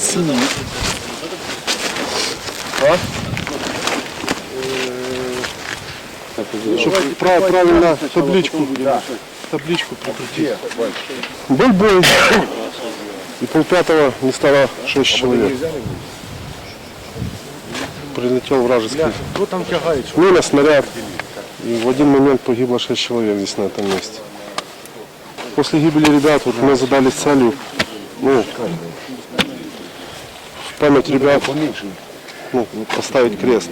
сині. Чтобы прав- правильно табличку, табличку прикрутить. Был бой. И полпятого не стало шесть человек. Прилетел вражеский. Мина, снаряд. И в один момент погибло шесть человек здесь на этом месте. После гибели ребят вот мы задались целью ну, память ребят ну, поставить крест.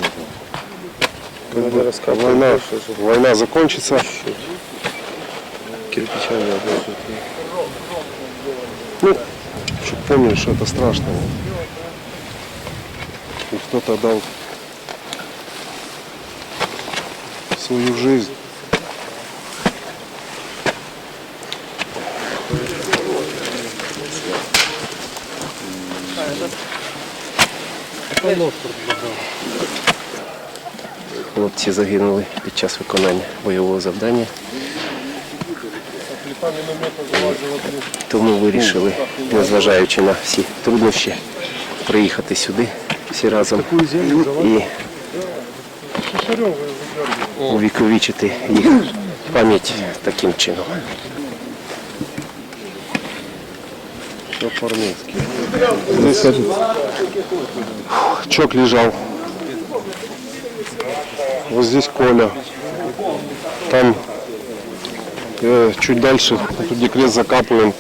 Как бы война, война закончится. Кирпичами. Ну, чтобы помнили, что это страшно. И кто-то дал свою жизнь. Хлопці загинули під час виконання бойового завдання. Тому вирішили, незважаючи на всі труднощі, приїхати сюди всі разом і увіковічити їх пам'ять таким чином. По-армейски. Здесь чок лежал. Вот здесь Коля. Там э, чуть дальше, тут где крест закапываем,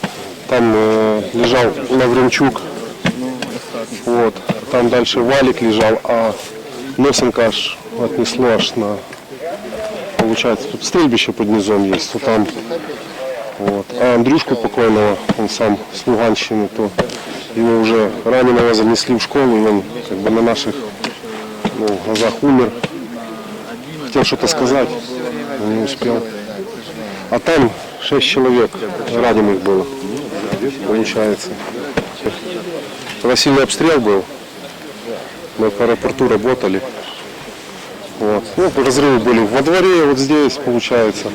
там э, лежал Лавренчук. Вот. Там дальше Валик лежал, а Носенко аж отнесло аж на... Получается, тут стрельбище под низом есть, то там вот. А Андрюшку покойного, он сам с Луганщины, то его уже раненого занесли в школу, и он как бы на наших ну, глазах умер. Хотел что-то сказать, но не успел. А там шесть человек раненых было, получается. Когда обстрел был, мы по аэропорту работали. Вот. Ну, разрывы были во дворе, вот здесь, получается.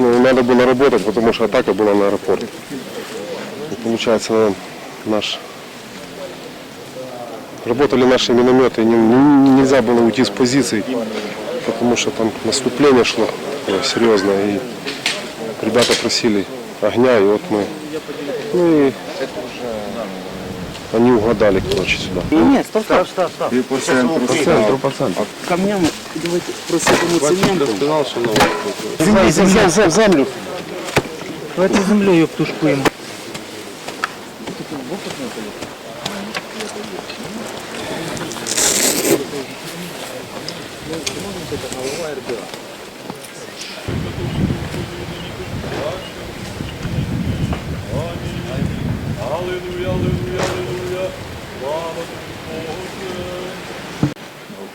Ну, надо было работать, потому что атака была на аэропорт. И, получается, наш... Работали наши минометы, не- не- нельзя было уйти с позиций, потому что там наступление шло серьезное, и ребята просили огня, и вот мы... Ну и они угадали, короче, сюда. Нет, стоп, стоп, стоп, стоп. По центру. По центру, по центру. Камнями давайте просипемо цементом. Сказав, що новий. Землі, земля. Зем- Землю. Давайте землею обтушкуємо.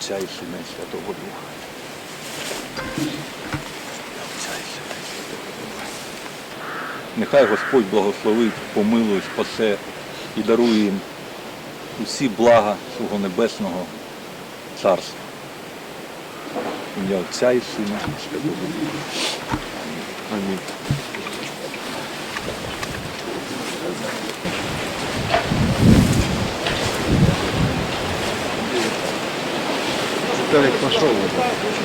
Отця і Сина і Святого Духа. Нехай Господь благословить, помилує, спасе і дарує їм усі блага свого небесного царства. Ім'я Отця і Сина Святого Духа. Амінь. Виталик пошел.